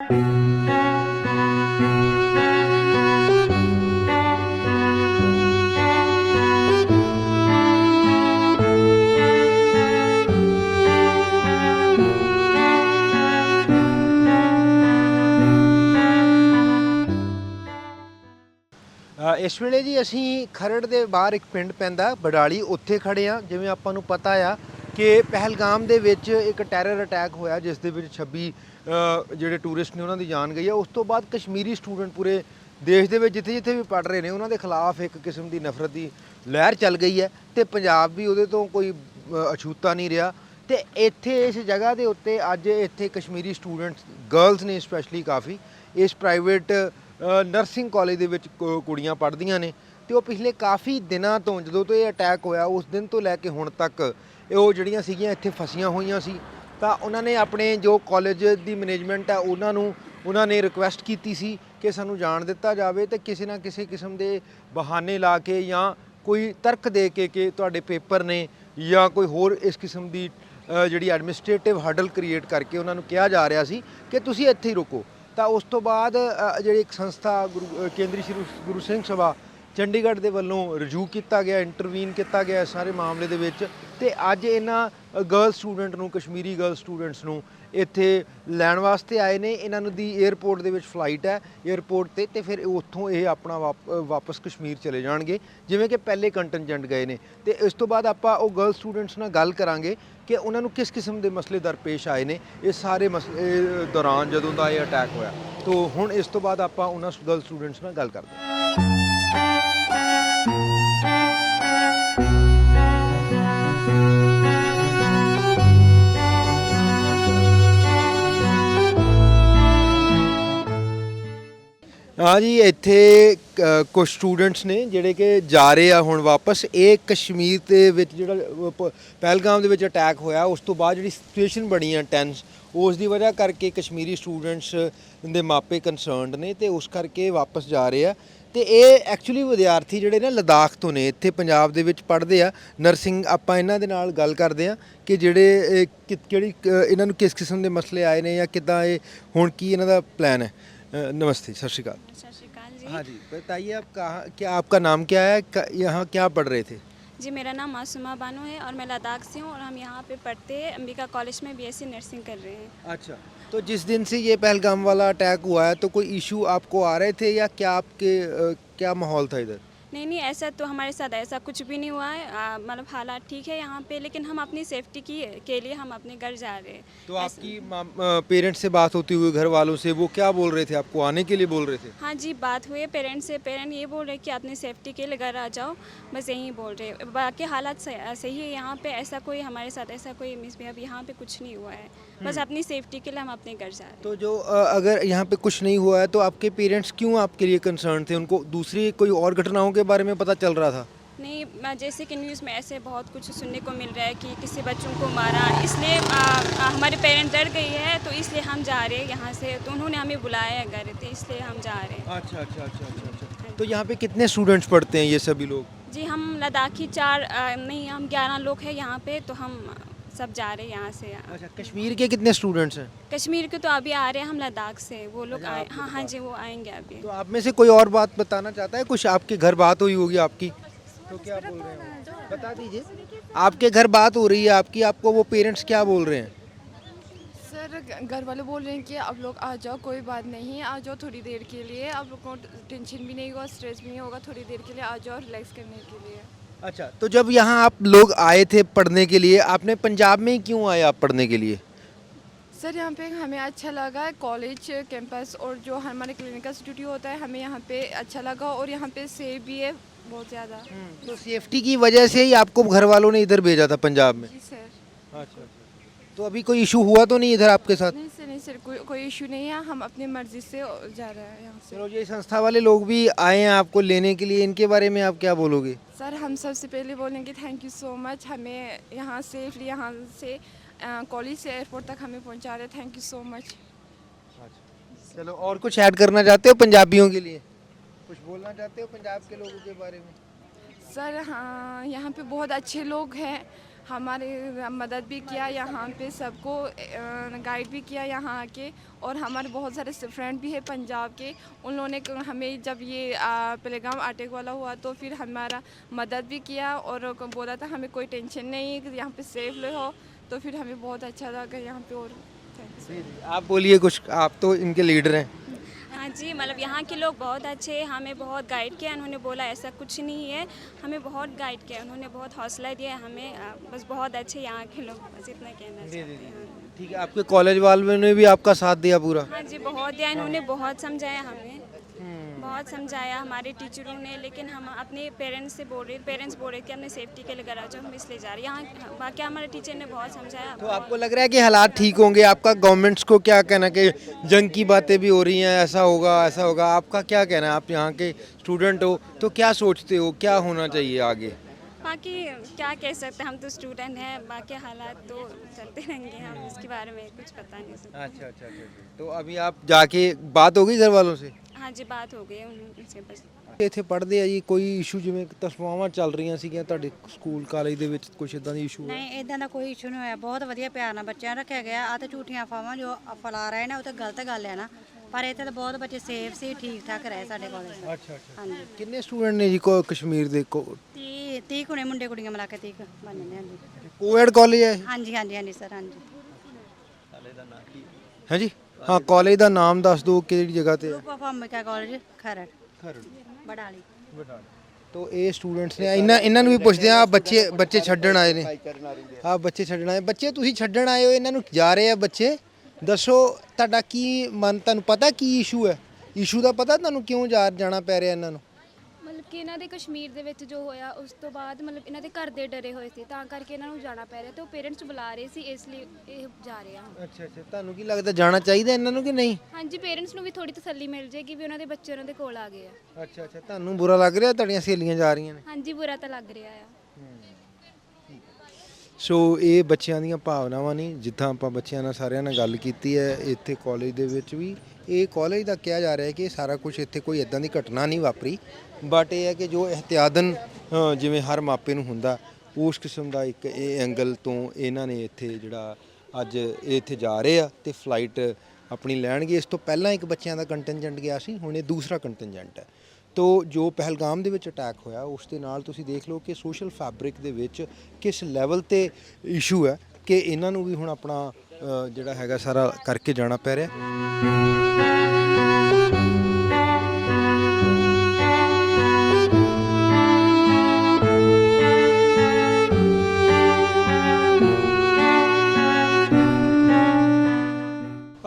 ਇਸ ਵੇਲੇ ਜੀ ਅਸੀਂ ਖਰੜ ਦੇ ਬਾਹਰ ਇੱਕ ਪਿੰਡ ਪੈਂਦਾ, ਬਡਾਲੀ, ਉੱਥੇ ਖੜੇ ਆ ਜਿਵੇਂ ਆਪਾਂ ਨੂੰ ਪਤਾ ਆ ਕਿ ਪਹਿਲਗਾਮ ਦੇ ਵਿੱਚ ਇੱਕ ਟੈਰਰ ਅਟੈਕ ਹੋਇਆ, ਜਿਸ ਦੇ ਵਿੱਚ 26 ਜਿਹੜੇ ਟੂਰਿਸਟ ਨੇ ਉਹਨਾਂ ਦੀ ਜਾਨ ਗਈ ਆ। ਉਸ ਤੋਂ ਬਾਅਦ ਕਸ਼ਮੀਰੀ ਸਟੂਡੈਂਟ ਪੂਰੇ ਦੇਸ਼ ਦੇ ਵਿੱਚ ਜਿੱਥੇ ਜਿੱਥੇ ਵੀ ਪੜ ਰਹੇ ਨੇ, ਉਹਨਾਂ ਦੇ ਖਿਲਾਫ ਇੱਕ ਕਿਸਮ ਦੀ ਨਫ਼ਰਤ ਦੀ ਲਹਿਰ ਚੱਲ ਗਈ ਹੈ ਤੇ ਪੰਜਾਬ ਵੀ ਉਹਦੇ ਤੋਂ ਕੋਈ ਅਛੂਤਾ ਨਹੀਂ ਰਿਹਾ। ਤੇ ਇੱਥੇ ਇਸ ਜਗ੍ਹਾ ਦੇ ਉੱਤੇ ਅੱਜ ਇੱਥੇ ਕਸ਼ਮੀਰੀ ਸਟੂਡੈਂਟਸ ਗਰਲਸ ਨੇ ਸਪੈਸ਼ਲੀ ਕਾਫੀ, ਇਸ ਪ੍ਰਾਈਵੇਟ ਨਰਸਿੰਗ ਕਾਲਜ ਦੇ ਵਿੱਚ ਕੁ- ਕੁੜੀਆਂ ਪੜ੍ਹਦੀਆਂ ਨੇ ਤੇ ਉਹ ਪਿਛਲੇ ਕਾਫੀ ਦਿਨਾਂ ਤੋਂ ਜਦੋਂ ਤੋਂ ਇਹ ਅਟੈਕ ਹੋਇਆ, ਉਸ ਦਿਨ ਤੋਂ ਲੈ ਕੇ ਹੁਣ ਤੱਕ ਉਹ ਜਿਹੜੀਆਂ ਸੀਗੀਆਂ, ਇੱਥੇ ਫਸੀਆਂ ਹੋਈਆਂ ਸੀ। ਤਾਂ ਉਹਨਾਂ ਨੇ ਆਪਣੇ ਜੋ ਕਾਲਜ ਦੀ ਮੈਨੇਜਮੈਂਟ ਹੈ, ਉਹਨਾਂ ਨੂੰ, ਉਹਨਾਂ ਨੇ ਰਿਕੁਐਸਟ ਕੀਤੀ ਸੀ ਕਿ ਸਾਨੂੰ ਜਾਣ ਦਿੱਤਾ ਜਾਵੇ ਤੇ ਕਿਸੇ ਨਾ ਕਿਸੇ ਕਿਸਮ ਦੇ ਬਹਾਨੇ ਲਾ ਕੇ ਜਾਂ ਕੋਈ ਤਰਕ ਦੇ ਕੇ ਕਿ ਤੁਹਾਡੇ ਪੇਪਰ ਨੇ ਜਾਂ ਕੋਈ ਹੋਰ ਇਸ ਕਿਸਮ ਦੀ ਜਿਹੜੀ ਐਡਮਿਨਿਸਟ੍ਰੇਟਿਵ ਹਰਡਲ ਕ੍ਰੀਏਟ ਕਰਕੇ ਉਹਨਾਂ ਨੂੰ ਕਿਹਾ ਜਾ ਰਿਹਾ ਸੀ ਕਿ ਤੁਸੀਂ ਇੱਥੇ ਹੀ ਰੁਕੋ। ਤਾਂ ਉਸ ਤੋਂ ਬਾਅਦ ਜਿਹੜੀ ਇੱਕ ਸੰਸਥਾ ਗੁਰੂ ਕੇਂਦਰੀ ਸ਼੍ਰੀ ਗੁਰੂ ਸਿੰਘ ਸਭਾ ਚੰਡੀਗੜ੍ਹ ਦੇ ਵੱਲੋਂ ਰਜੂ ਕੀਤਾ ਗਿਆ ਇੰਟਰਵੀਨ ਕੀਤਾ ਗਿਆ ਇਸ ਸਾਰੇ ਮਾਮਲੇ ਦੇ ਵਿੱਚ ਤੇ ਅੱਜ ਇਹਨਾਂ ਗਰਲ ਸਟੂਡੈਂਟ ਨੂੰ, ਕਸ਼ਮੀਰੀ ਗਰਲ ਸਟੂਡੈਂਟਸ ਨੂੰ ਇੱਥੇ ਲੈਣ ਵਾਸਤੇ ਆਏ ਨੇ। ਇਹਨਾਂ ਨੂੰ ਦੀ 에ਅਰਪੋਰਟ ਦੇ ਵਿੱਚ ਫਲਾਈਟ ਹੈ 에ਅਰਪੋਰਟ ਤੇ ਤੇ ਫਿਰ ਉੱਥੋਂ ਇਹ ਆਪਣਾ ਵਾਪ- ਵਾਪਸ ਕਸ਼ਮੀਰ ਚਲੇ ਜਾਣਗੇ। ਜਿਵੇਂ ਕਿ ਪਹਿਲੇ ਕੰਟਨਜੈਂਟ ਗਏ ਨੇ। ਤੇ ਇਸ ਤੋਂ ਬਾਅਦ ਆਪਾਂ ਉਹ ਗਰਲ ਸਟੂਡੈਂਟਸ ਨਾਲ ਗੱਲ ਕਰਾਂਗੇ ਕਿ ਉਹਨਾਂ ਨੂੰ ਕਿਸ ਕਿਸਮ ਦੇ ਮਸਲੇ ਦਰਪੇਸ਼ ਆਏ ਨੇ। ਇਹ ਸਾਰੇ ਮਸਲੇ ਦੌਰਾਨ ਜਦੋਂ ਦਾ ਇਹ ਅਟੈਕ ਹੋਇਆ। ਤੋਂ ਹੁਣ ਇਸ ਤੋਂ ਬਾਅਦ ਆਪਾਂ ਉਹਨਾਂ ਗਰਲ ਸਟੂਡੈਂਟਸ ਨਾਲ ਗੱਲ ਕਰਦੇ ਹਾਂ। ਹਾਂ ਜੀ ਇੱਥੇ ਅ, ਕੁਝ ਸਟੂਡੈਂਟਸ ਨੇ ਜਿਹੜੇ ਕਿ ਜਾ ਰਹੇ ਆ ਹੁਣ ਵਾਪਸ। ਇਹ ਕਸ਼ਮੀਰ ਦੇ ਵਿੱਚ ਜਿਹੜਾ ਪ- ਪਹਿਲਗਾਮ ਦੇ ਵਿੱਚ ਅਟੈਕ ਹੋਇਆ ਉਸ ਤੋਂ ਬਾਅਦ ਜਿਹੜੀ ਸਿਚੁਏਸ਼ਨ ਬਣੀ ਆ ਟੈਂਸ ਉਸ ਦੀ ਵਜ੍ਹਾ ਕਰਕੇ ਕਸ਼ਮੀਰੀ ਸਟੂਡੈਂਟਸ ਦੇ ਮਾਪੇ ਕੰਸਰਨਡ ਨੇ ਤੇ ਉਸ ਕਰਕੇ ਵਾਪਸ ਜਾ ਰਹੇ ਆ। ਤੇ ਇਹ ਐਕਚੁਅਲੀ ਵਿਦਿਆਰਥੀ ਜਿਹੜੇ ਨੇ ਲਦਾਖ ਤੋਂ ਨੇ ਇੱਥੇ ਪੰਜਾਬ ਦੇ ਵਿੱਚ ਪੜ੍ਹਦੇ ਆ। ਨਰਸਿੰਗ ਆਪਾਂ ਇਹਨਾਂ ਦੇ ਨਾਲ ਗੱਲ ਕਰਦੇ ਆ ਕਿ ਜਿਹੜੇ ਇਹ ਕਿ- ਕਿਹੜੀ ਕ- ਇਹਨਾਂ ਨੂੰ ਕਿਸ ਕਿਸਮ ਦੇ ਮਸਲੇ ਆਏ ਨੇ ਜਾਂ ਕਿੱਦਾਂ ਇਹ ਹੁਣ ਕੀ ਇਹਨਾਂ ਦਾ ਪਲਾਨ ਹੈ। नमस्ते सत श्रीकाल हाँ जी बताइए आप कहाँ क्या आपका नाम क्या है? यहाँ क्या पढ़ रहे थे? जी मेरा नाम मासुमा बानो है और मैं लद्दाख से हूँ और हम यहाँ पे पढ़ते हैं अंबिका कॉलेज में बीएससी नर्सिंग कर रहे हैं। अच्छा तो जिस दिन से ये पहलगाम वाला अटैक हुआ है तो कोई इशू आपको आ रहे थे या क्या आपके क्या माहौल था इधर? नहीं नहीं ऐसा तो हमारे साथ ऐसा कुछ भी नहीं हुआ है। मतलब हालात ठीक है यहाँ पे लेकिन हम अपनी सेफ्टी की के लिए हम अपने घर जा रहे हैं। तो आपकी पेरेंट्स से बात होती हुई घर वालों से वो क्या बोल रहे थे? आपको आने के लिए बोल रहे थे? हाँ जी बात हुई है पेरेंट्स से। पेरेंट ये बोल रहे हैं कि अपनी सेफ्टी के लिए घर आ जाओ। बस यही बोल रहे बाकी हालात सही सही है यहाँ पे ऐसा कोई हमारे साथ ऐसा कोई मिसबिहेव यहाँ पे कुछ नहीं हुआ है। बस अपनी सेफ्टी के लिए हम अपने घर जा रहे हैं। तो जो अगर यहाँ पे कुछ नहीं हुआ है तो आपके पेरेंट्स क्यों आपके लिए कंसर्न थे? उनको दूसरी कोई और घटनाओं के बारे में पता चल रहा था? नहीं मैं जैसे कि न्यूज़ में ऐसे बहुत कुछ सुनने को मिल रहा है कि किसी बच्चों को मारा इसलिए हमारे पेरेंट्स डर गई है तो इसलिए हम जा रहे हैं यहाँ से तो उन्होंने हमें बुलाया है घर तो इसलिए हम जा रहे हैं। अच्छा अच्छा अच्छा अच्छा अच्छा। तो यहाँ पे कितने स्टूडेंट्स पढ़ते हैं ये सभी लोग? जी हम लद्दाखी चार नहीं हम ग्यारह लोग हैं यहाँ पे तो हम सब जा रहे हैं यहाँ से अच्छा कश्मीर के कितने स्टूडेंट्स हैं? कश्मीर के तो अभी आ रहे हैं हम लद्दाख से। वो लोग अच्छा, आए हाँ हाँ जी वो आएँगे अभी। तो आप में से कोई और बात बताना चाहता है? कुछ आपके घर बात हुई होगी आपकी? तो क्या बोल रहे हैं? बता दीजिए। आपके घर बात हो रही है आपकी आपको वो पेरेंट्स क्या बोल रहे हैं? सर घर वाले बोल रहे हैं कि आप लोग आ जाओ कोई बात नहीं आ जाओ थोड़ी देर के लिए। आप लोग को टेंशन भी नहीं होगा स्ट्रेस भी नहीं होगा थोड़ी देर के लिए आ जाओ रिलैक्स करने के लिए। अच्छा तो जब यहाँ आप लोग आए थे पढ़ने के लिए आपने पंजाब में ही क्यों आए आप पढ़ने के लिए? सर यहाँ पे हमें अच्छा लगा कॉलेज कैंपस और जो हमारे क्लिनिकल स्टूडियो होता है हमें यहाँ पे अच्छा लगा और यहाँ पे सेफ़ भी है बहुत ज़्यादा। तो सेफ्टी की वजह से ही आपको घर वालों ने इधर भेजा था पंजाब में? जी सर। अच्छा। तो अभी कोई इशू हुआ तो नहीं इधर आपके साथ? नहीं सर नहीं सर कोई कोई इशू नहीं है। हम अपनी मर्ज़ी से जा रहे हैं यहाँ से। चलो ये संस्था वाले लोग भी आए हैं आपको लेने के लिए। इनके बारे में आप क्या बोलोगे? सर हम सबसे पहले बोलेंगे थैंक यू सो मच हमें यहाँ सेफली यहाँ से कॉलेज से एयरपोर्ट तक हमें पहुँचा रहे। थैंक यू सो मच चलो और कुछ ऐड करना चाहते हो पंजाबियों के लिए? कुछ बोलना चाहते हो पंजाब के लोगों के बारे में? सर हाँ यहाँ पे बहुत अच्छे लोग हैं। हमारे मदद भी किया यहाँ पे सबको गाइड भी किया यहाँ आके और हमारे बहुत सारे फ्रेंड भी है पंजाब के। उन लोगों ने हमें जब ये प्लेग्राम अटैक वाला हुआ तो फिर हमारा मदद भी किया और बोला था हमें कोई टेंशन नहीं है कि यहाँ पे सेफ़ रहो। तो फिर हमें बहुत अच्छा लगा यहाँ पे और आप बोलिए कुछ आप तो इनके लीडर हैं। हाँ जी मतलब यहाँ के लोग बहुत अच्छे हैं हमें बहुत गाइड किया उन्होंने बोला ऐसा कुछ नहीं है। हमें बहुत गाइड किया उन्होंने बहुत हौसला दिया हमें बस बहुत अच्छे यहाँ के लोग बस इतना कहना चाहते हैं। ठीक है आपके कॉलेज वालों ने भी आपका साथ दिया पूरा? हाँ जी बहुत दिया इन्होंने बहुत समझाया हमें। बहुत समझाया हमारे टीचरों ने लेकिन हम अपने पेरेंट्स से बोल रहे पेरेंट्स बोल रहे थे अपने सेफ्टी के लिए घर आ जाओ हम इसलिए जा रहे हैं। यहाँ बाकी हमारे टीचर ने बहुत समझाया। तो आपको लग रहा है कि हालात ठीक होंगे? आपका गवर्नमेंट्स को क्या कहना कि जंग की बातें भी हो रही हैं ऐसा होगा ऐसा होगा? आपका क्या कहना है? आप यहाँ के स्टूडेंट हो तो क्या सोचते हो? क्या होना चाहिए आगे? बाकी क्या कह सकते हैं? हम तो स्टूडेंट हैं बाकी हालात तो चलते रहेंगे हम इसके बारे में कुछ पता नहीं। सकते अच्छा अच्छा अच्छा। तो अभी आप जाके बात होगी घर वालों से? हाँ जी बात हो गई उनसे बस ਇੱਥੇ ਪੜ੍ਹਦੇ ਆ ਜੀ ਕੋਈ ਇਸ਼ੂ ਜਿਵੇਂ ਤਸਵਾਵਾਂ ਚੱਲ ਰਹੀਆਂ ਸੀਗੀਆਂ ਤੁਹਾਡੇ ਸਕੂਲ ਕਾਲਜ ਦੇ ਵਿੱਚ ਕੁਝ ਇਦਾਂ ਦੀ ਇਸ਼ੂ ਨਹੀਂ ਇਦਾਂ ਦਾ ਕੋਈ ਇਸ਼ੂ ਨਹੀਂ ਹੋਇਆ ਬਹੁਤ ਵਧੀਆ ਪਿਆਰ ਨਾਲ ਬੱਚਿਆਂ ਨੂੰ ਰੱਖਿਆ ਗਿਆ ਆ ਤੇ ਝੂਠੀਆਂ ਅਫਵਾਹਾਂ ਜੋ ਫੈਲਾ ਰਹੇ ਨੇ ਉਹ ਤੇ ਗਲਤ ਗੱਲ ਹੈ ਨਾ ਪਰ ਇੱਥੇ ਤਾਂ ਬਹੁਤ ਬੱਚੇ ਸੇਫ ਸੀ ਠੀਕ ਠਾਕ ਰਹੇ ਸਾਡੇ ਕਾਲਜ ਅੱਛਾ ਅੱਛਾ ਹਾਂਜੀ ਕਿੰਨੇ ਸਟੂਡੈਂਟ ਨੇ ਜੀ ਕੋ ਕਸ਼ਮੀਰ ਦੇ ਕੋ 30 30 ਕੁੜੇ ਮੁੰਡੇ ਕੁੜੀਆਂ ਮਿਲਾ ਕੇ 30 ਬਣ ਜਾਂਦੇ ਹਾਂਜੀ ਕੋਐਡ ਕਾਲਜ ਹੈ ਇਹ? ਹਾਂਜੀ ਹਾਂਜੀ ਹਾਂਜੀ ਸਰ ਹਾਂਜੀ ਹੈ ਜੀ ਹਾਂ ਕਾਲਜ ਦਾ ਨਾਮ ਦੱਸ ਦਿਓ ਕਿਹੜੀ ਜਗ੍ਹਾ ਤੇ ਹੈ? Of Ambika college Kharar. Kharar. Badali. ਤੋ ਇਹ ਸਟੂਡੈਂਟਸ ਨੇ ਇਹਨਾਂ ਇਹਨਾਂ ਨੂੰ ਵੀ ਪੁੱਛਦੇ ਆ ਬੱਚੇ ਬੱਚੇ ਛੱਡਣ ਆਏ ਨੇ। ਆ ਬੱਚੇ ਛੱਡਣ ਆਏ। ਬੱਚੇ ਤੁਸੀਂ ਛੱਡਣ ਆਏ ਹੋ ਇਹਨਾਂ ਨੂੰ ਜਾ ਰਹੇ ਆ ਬੱਚੇ। ਦੱਸੋ ਤੁਹਾਡਾ ਕੀ ਮਨ ਤੁਹਾਨੂੰ ਪਤਾ ਕੀ ਇਸ਼ੂ ਹੈ? ਇਸ਼ੂ ਦਾ ਪਤਾ ਤੁਹਾਨੂੰ ਕਿਉਂ ਜਾ ਜਾਣਾ ਪੈ ਰਿਹਾ ਇਹਨਾਂ ਨੂੰ? ਕਿ ਇਹਨਾਂ ਦੇ ਕਸ਼ਮੀਰ ਦੇ ਵਿੱਚ ਜੋ ਹੋਇਆ ਉਸ ਤੋਂ ਬਾਅਦ ਮਤਲਬ ਇਹਨਾਂ ਦੇ ਘਰ ਦੇ ਡਰੇ ਹੋਏ ਸੀ ਤਾਂ ਕਰਕੇ ਇਹਨਾਂ ਨੂੰ ਜਾਣਾ ਪੈ ਰਿਹਾ ਤੇ ਉਹ ਪੇਰੈਂਟਸ ਬੁਲਾ ਰਹੇ ਸੀ ਇਸ ਲਈ ਇਹ ਜਾ ਰਹੇ ਆ ਹੁਣ। ਅੱਛਾ ਅੱਛਾ। ਤੁਹਾਨੂੰ ਕੀ ਲੱਗਦਾ ਜਾਣਾ ਚਾਹੀਦਾ ਇਹਨਾਂ ਨੂੰ ਕਿ ਨਹੀਂ? ਹਾਂਜੀ ਪੇਰੈਂਟਸ ਨੂੰ ਵੀ ਥੋੜੀ ਤਸੱਲੀ ਮਿਲ ਜੇਗੀ ਵੀ ਉਹਨਾਂ ਦੇ ਬੱਚੇ ਉਹਨਾਂ ਦੇ ਕੋਲ ਆ ਗਏ ਆ। ਅੱਛਾ ਅੱਛਾ। ਤੁਹਾਨੂੰ ਬੁਰਾ ਲੱਗ ਰਿਹਾ ਤੁਹਾਡੀਆਂ ਸਹੇਲੀਆਂ ਜਾ ਰਹੀਆਂ ਨੇ? ਹਾਂਜੀ ਬੁਰਾ ਤਾਂ ਲੱਗ ਰਿਹਾ ਆ। ਸੋ ਇਹ ਬੱਚਿਆਂ ਦੀਆਂ ਭਾਵਨਾਵਾਂ ਨਹੀਂ ਜਿੱਦਾਂ ਆਪਾਂ ਬੱਚਿਆਂ ਨਾਲ ਸਾਰਿਆਂ ਨਾਲ ਗੱਲ ਕੀਤੀ ਹੈ ਇੱਥੇ ਕਾਲਜ ਦੇ ਵਿੱਚ ਵੀ ਇਹ ਕਾਲਜ ਦਾ ਕਿਹਾ ਜਾ ਰਿਹਾ ਹੈ ਕਿ ਸਾਰਾ ਕੁਝ ਇੱਥੇ ਕੋਈ ਇਦਾਂ ਦੀ ਘਟਨਾ ਨਹੀਂ ਵਾਪਰੀ ਬਟ ਇਹ ਹੈ ਕਿ ਜੋ ਇhtiyatਨ ਜਿਵੇਂ ਹਰ ਮਾਪੇ ਨੂੰ ਹੁੰਦਾ, ਉਸ ਕਿਸਮ ਦਾ ਇੱਕ ਇਹ ਐਂਗਲ ਤੋਂ ਇਹਨਾਂ ਨੇ ਇੱਥੇ ਜਿਹੜਾ ਅੱਜ ਇਹ ਇੱਥੇ ਜਾ ਰਹੇ ਆ ਤੇ ਫਲਾਈਟ ਆਪਣੀ ਲੈਣਗੇ। ਇਸ ਤੋਂ ਪਹਿਲਾਂ ਇੱਕ ਬੱਚਿਆਂ ਦਾ ਕੰਟਿਨਜੈਂਟ ਗਿਆ ਸੀ, ਹੁਣ ਇਹ ਦੂਸਰਾ ਕੰਟਿਨਜੈਂਟ ਹੈ। ਤੋ ਜੋ ਪਹਿਲਗਾਮ ਦੇ ਵਿੱਚ ਅਟੈਕ ਹੋਇਆ, ਉਸ ਦੇ ਨਾਲ ਤੁਸੀਂ ਦੇਖ ਲਓ ਕਿ ਸੋਸ਼ਲ ਫੈਬਰਿਕ ਦੇ ਵਿੱਚ ਕਿਸ ਲੈਵਲ ਤੇ ਇਸ਼ੂ ਹੈ ਕਿ ਇਹਨਾਂ ਨੂੰ ਵੀ ਹੁਣ ਆਪਣਾ ਜਿਹੜਾ ਹੈਗਾ ਸਾਰਾ ਕਰਕੇ ਜਾਣਾ ਪੈ ਰਿਹਾ।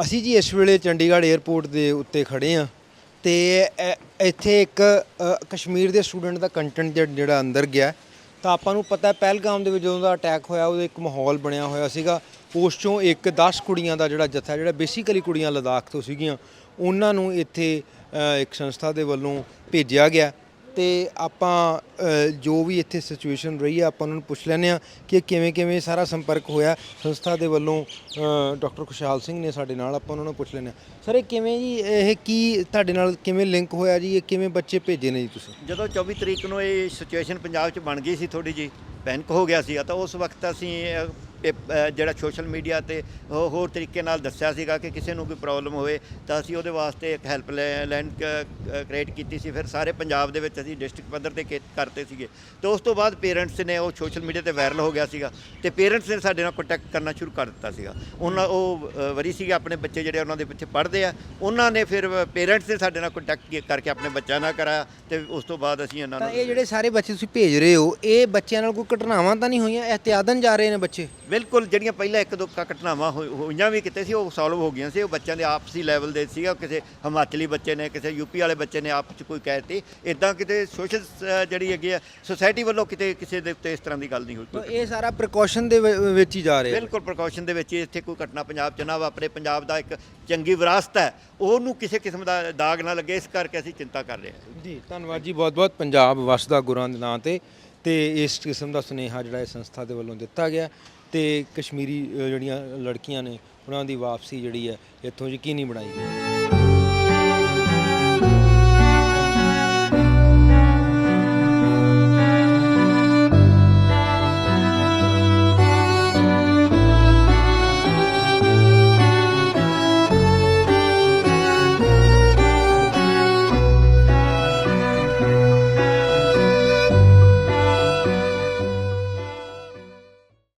ਅਸੀਂ ਜੀ ਇਸ ਵੇਲੇ ਚੰਡੀਗੜ੍ਹ 에ਅਰਪੋਰਟ ਦੇ ਉੱਤੇ ਖੜੇ ਆ ਤੇ ਇੱਥੇ ਇੱਕ ਕਸ਼ਮੀਰ ਦੇ ਸਟੂਡੈਂਟ ਦਾ ਕੰਟੈਂਟ ਜਿਹੜਾ ਅੰਦਰ ਗਿਆ। ਤਾਂ ਆਪਾਂ ਨੂੰ ਪਤਾ ਪਹਿਲਗਾਮ ਦੇ ਵਿੱਚ ਜਦੋਂ ਦਾ ਅਟੈਕ ਹੋਇਆ ਉਹਦਾ ਇੱਕ ਮਾਹੌਲ ਬਣਿਆ ਹੋਇਆ ਸੀਗਾ। ਉਸ ਚੋਂ ਇੱਕ 10 ਕੁੜੀਆਂ ਦਾ ਜਿਹੜਾ ਜੱਥਾ ਜਿਹੜਾ ਬੇਸਿਕਲੀ ਕੁੜੀਆਂ ਲਦਾਖ ਤੋਂ ਸੀਗੀਆਂ, ਉਹਨਾਂ ਨੂੰ ਇੱਥੇ ਇੱਕ ਸੰਸਥਾ ਦੇ ਵੱਲੋਂ ਭੇਜਿਆ ਗਿਆ। ਤੇ ਆਪਾਂ ਜੋ ਵੀ ਇੱਥੇ ਸਿਚੁਏਸ਼ਨ ਰਹੀ ਆ, ਆਪਾਂ ਉਹਨਾਂ ਨੂੰ ਪੁੱਛ ਲੈਂਦੇ ਆ ਕਿ ਕਿਵੇਂ ਕਿਵੇਂ ਸਾਰਾ ਸੰਪਰਕ ਹੋਇਆ। ਸੰਸਥਾ ਦੇ ਵੱਲੋਂ ਡਾਕਟਰ ਖੁਸ਼ਹਾਲ ਸਿੰਘ ਨੇ ਸਾਡੇ ਨਾਲ ਆਪਾਂ ਉਹਨਾਂ ਨੂੰ ਪੁੱਛ ਲੈਂਦੇ ਆ ਸਰ, ਇਹ ਕਿਵੇਂ ਜੀ, ਇਹ ਕੀ ਤੁਹਾਡੇ ਨਾਲ ਕਿਵੇਂ ਲਿੰਕ ਹੋਇਆ ਜੀ? ਇਹ ਕਿਵੇਂ ਬੱਚੇ ਭੇਜੇ ਨੇ ਜੀ ਤੁਸੀਂ? ਜਦੋਂ 24 ਤਰੀਕ ਨੂੰ ਇਹ ਸਿਚੁਏਸ਼ਨ ਪੰਜਾਬ 'ਚ ਬਣ ਗਈ ਸੀ ਥੋੜੀ ਜੀ ਪੈਨਿਕ ਹੋ ਗਿਆ ਸੀ। ਤਾਂ ਉਸ ਵਕਤ ਅਸੀਂ ਜਿਹੜਾ ਸੋਸ਼ਲ ਮੀਡੀਆ ਤੇ ਹੋਰ ਤਰੀਕੇ ਨਾਲ ਦੱਸਿਆ ਸੀਗਾ ਕਿ ਕਿਸੇ ਨੂੰ ਕੋਈ ਪ੍ਰੋਬਲਮ ਹੋਵੇ ਤਾਂ ਅਸੀਂ ਉਹਦੇ ਵਾਸਤੇ ਇੱਕ ਹੈਲਪ ਲਾਈਨ ਕ੍ਰੀਏਟ ਕੀਤੀ ਸੀ। ਫਿਰ ਸਾਰੇ ਪੰਜਾਬ ਦੇ ਵਿੱਚ ਅਸੀਂ ਡਿਸਟ੍ਰਿਕਟ ਪੱਧਰ ਤੇ ਕਰਤੇ ਸੀਗੇ। ਤੇ ਉਸ ਤੋਂ ਬਾਅਦ ਪੇਰੈਂਟਸ ਨੇ ਉਹ ਸੋਸ਼ਲ ਮੀਡੀਆ ਤੇ ਵਾਇਰਲ ਹੋ ਗਿਆ ਸੀਗਾ ਤੇ ਪੇਰੈਂਟਸ ਨੇ ਸਾਡੇ ਨਾਲ ਕੰਟੈਕਟ ਕਰਨਾ ਸ਼ੁਰੂ ਕਰ ਦਿੱਤਾ ਸੀਗਾ। ਉਹਨਾਂ ਉਹ ਵਰੀ ਸੀਗੇ ਆਪਣੇ ਬੱਚੇ ਜਿਹੜੇ ਉਹਨਾਂ ਦੇ ਪਿੱਛੇ ਪੜ੍ਹਦੇ ਆ। ਉਹਨਾਂ ਨੇ ਫਿਰ ਪੇਰੈਂਟਸ ਨੇ ਸਾਡੇ ਨਾਲ ਕੰਟੈਕਟ ਕਰਕੇ ਆਪਣੇ ਬੱਚਿਆਂ ਨਾਲ ਕਰਾਇਆ ਤੇ ਉਸ ਤੋਂ ਬਾਅਦ ਅਸੀਂ ਇਹਨਾਂ ਤਾਂ ਨੂੰ ਇਹ ਜਿਹੜੇ ਸਾਰੇ ਬੱਚੇ ਤੁਸੀਂ ਭੇਜ ਰਹੇ ਹੋ ਇਹ ਬੱਚਿਆਂ ਨਾਲ ਕੋਈ ਘਟਨਾਵਾਂ ਤਾਂ ਨਹੀਂ ਹੋਈਆਂ? ਇhtiyatਨ ਜਾ ਰਹੇ ਨੇ ਬੱਚੇ? ਬਿਲਕੁਲ ਜਿਹੜੀਆਂ ਪਹਿਲਾਂ ਇੱਕ ਦੋ ਘਟਨਾਵਾਂ ਹੋਈ- ਹੋਈਆਂ ਵੀ ਕਿਤੇ ਸੀ ਉਹ ਸੋਲਵ ਹੋ ਗਈਆਂ ਸੀ ਉਹ ਬੱਚਿਆਂ ਦੇ ਆਪਸੀ ਲੈਵਲ ਦੇ ਸੀਗਾ ਕਿਸੇ ਹਿਮਾਚਲੀ ਬੱਚੇ ਨੇ ਕਿਸੇ ਯੂਪੀ ਵਾਲੇ ਬੱਚੇ ਨੇ ਆਪਸ ਚ ਕੋਈ ਕਹਿਤੀ ਇਦਾਂ ਕਿਤੇ ਸੋਸ਼ਲ ਜਿਹੜੀ ਹੈਗੀ ਆ ਸੋਸਾਇਟੀ ਵੱਲੋਂ ਕਿਤੇ ਕਿਸੇ ਦੇ ਉੱਤੇ ਇਸ ਤਰ੍ਹਾਂ ਦੀ ਗੱਲ ਨਹੀਂ ਹੋਈ। ਇਹ ਸਾਰਾ ਪ੍ਰੀਕਾਸ਼ਨ ਦੇ ਵਿੱਚ ਹੀ ਜਾ ਰਹੇ। ਬਿਲਕੁਲ ਪ੍ਰੀਕਾਸ਼ਨ ਦੇ ਵਿੱਚ ਇੱਥੇ ਕੋਈ ਘਟਨਾ ਪੰਜਾਬ ਚ ਨਾ ਵਾਪਰੇ ਪੰਜਾਬ ਦਾ ਇੱਕ ਚੰਗੀ ਵਿਰਾਸਤ ਹੈ ਉਹਨੂੰ ਕਿਸੇ ਕਿਸਮ ਦਾ ਦਾਗ ਨਾ ਲੱਗੇ ਇਸ ਕਰਕੇ ਅਸੀਂ ਚਿੰਤਾ ਕਰ ਰਹੇ ਹਾਂ। ਜੀ ਧੰਨਵਾਦ ਜੀ ਬਹੁਤ ਬਹੁਤ ਪੰਜਾਬ ਵਸਦਾ ਗੁਰਾਂ ਦੇ ਨਾਂ ਤੇ ਤੇ ਇਸ ਕਿਸਮ ਦਾ ਸੁਨੇਹਾ ਜਿਹੜਾ ਇਹ ਸੰਸਥਾ ਦੇ ਵੱਲੋਂ ਦਿੱਤਾ ਗਿਆ। ਤੇ ਕਸ਼ਮੀਰੀ ਅ, ਜਿਹੜੀਆਂ ਲੜਕੀਆਂ ਨੇ ਉਹਨਾਂ ਦੀ ਵਾਪਸੀ ਜਿਹੜੀ ਹੈ ਇੱਥੋਂ ਯਕੀਨੀ ਬਣਾਈ ਗਈ